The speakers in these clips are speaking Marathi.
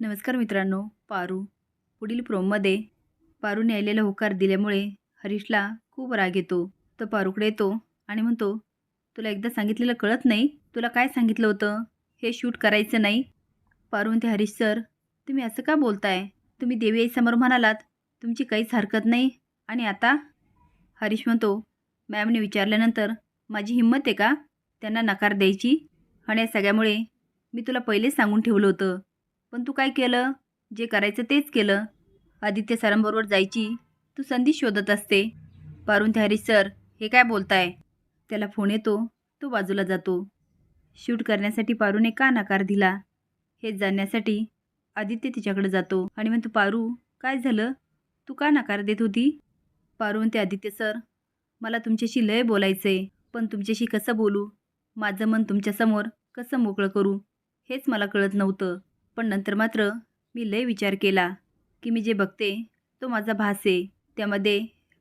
नमस्कार मित्रांनो पारू. पुढील प्रोममध्ये पारूने आलेला होकार दिल्यामुळे हरीशला खूप राग येतो. तो पारूकडे येतो आणि म्हणतो तुला एकदा सांगितलेलं कळत नाही? तुला काय सांगितलं होतं? हे शूट करायचं नाही? पारू म्हणते हरीश सर तुम्ही असं का बोलताय? तुम्ही देवी आईसमोर म्हणालात तुमची काहीच हरकत नाही. आणि आता? हरीश म्हणतो मॅमने विचारल्यानंतर माझी हिंमत आहे का? त्यांना नकार द्यायची? आणि या सगळ्यामुळे मी तुला पहिलेच सांगून ठेवलं होतं. पण तू काय केलं? जे करायचं तेच केलं. आदित्य सरांबरोबर जायची तू संधी शोधत असते. पारून हरी हरीश सर हे काय बोलताय? त्याला फोन येतो. तो बाजूला जातो. शूट करण्यासाठी पारूने का नकार दिला? हे जाणण्यासाठी आदित्य तिच्याकडे जातो. आणि म्हणतो पारू काय झालं? तू का नकार देत होती? पारू म्हणते आदित्य सर मला तुमच्याशी लय बोलायचं आहे पण तुमच्याशी कसं बोलू? माझं मन तुमच्यासमोर कसं मोकळं करू? हेच मला कळत नव्हतं. पण नंतर मात्र मी लय विचार केला की मी जे बघते तो माझा भास आहे. त्यामध्ये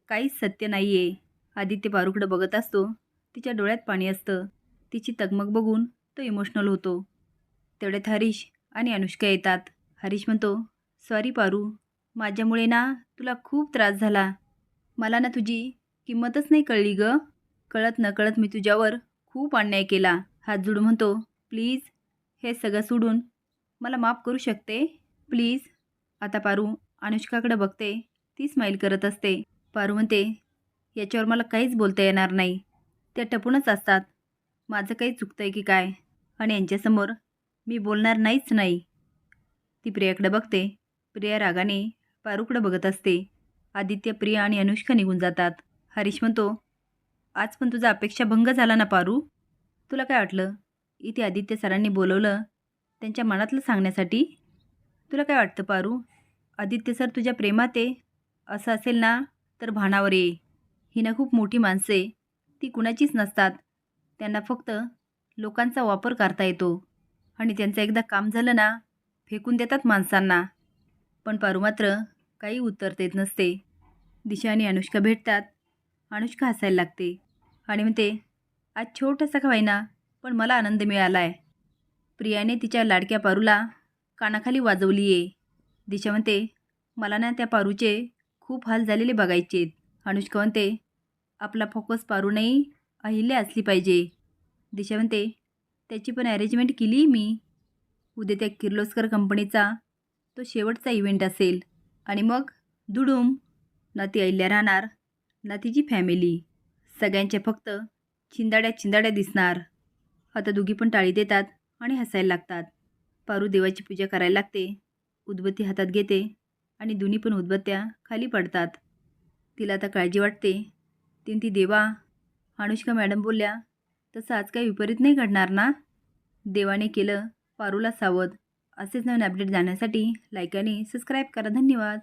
काहीच सत्य नाही आहे आदित्य पारूकडं बघत असतो तिच्या डोळ्यात पाणी असतं. तिची तगमग बघून तो इमोशनल होतो. तेवढ्यात हरीश आणि अनुष्का येतात. हरीश म्हणतो सॉरी पारू माझ्यामुळे ना तुला खूप त्रास झाला. मला ना तुझी किंमतच नाही कळली ग. कळत नकळत मी तुझ्यावर खूप अन्याय केला. हात जोडून म्हणतो प्लीज हे सगळं सोडून मला माफ करू शकते. प्लीज. आता पारू अनुष्काकडे बघते. ती स्माईल करत असते. पारू म्हणते याच्यावर मला काहीच बोलता येणार नाही. त्या टपूनच असतात. माझं काही चुकतं आहे की काय? आणि यांच्यासमोर मी बोलणार नाहीच नाही. ती प्रियाकडे बघते. प्रिया रागाने पारूकडे बघत असते. आदित्य प्रिया आणि अनुष्का निघून जातात. हरीश म्हणतो आज पण तुझा अपेक्षाभंग झाला ना पारू? तुला काय वाटलं? इथे आदित्य सरांनी बोलवलं त्यांच्या मनातलं सांगण्यासाठी. तुला काय वाटतं पारू? आदित्य सर तुझ्या प्रेमात आहे. असं असेल ना तर भानावर ये. ही ना खूप मोठी माणसे ती कुणाचीच नसतात. त्यांना फक्त लोकांचा वापर करता येतो. आणि त्यांचं एकदा काम झालं ना फेकून देतात माणसांना. पण पारू मात्र काही उत्तर देत नसते. दिशा आणि अनुष्का भेटतात. अनुष्का हसायला लागते. आणि म्हणते आज छोटासा का होईना पण मला आनंद मिळाला आहे प्रियाने तिच्या लाडक्या पारूला कानाखाली वाजवली आहे दिशा म्हणते मला ना त्या पारूचे खूप हाल झालेले बघायचे अनुष्का म्हणते आपला फोकस पारू नाही अहिल्या असली पाहिजे. दिशा म्हणते त्याची पण अरेंजमेंट केली मी. उद्या त्या किर्लोस्कर कंपनीचा तो शेवटचा इव्हेंट असेल. आणि मग दुडूम ना ती अहिल्या राहणार ना तिची फॅमिली सगळ्यांच्या फक्त चिंदाड्या चिंदाड्या दिसणार. आता दोघी पण टाळी देतात. आणि हसायला लागतात. पारू देवाची पूजा करायला लागते. उदबत्ती हातात घेते आणि दोन्ही पण उदबत्त्या खाली पडतात. तिला आता काळजी वाटते. तीन ती देवा अनुष्का मॅडम बोलल्या तसं आज काही विपरीत नाही घडणार ना? देवाने केलं पारूला सावध. असेच नवीन अपडेट जाण्यासाठी लाईक आणि सबस्क्राईब करा. धन्यवाद.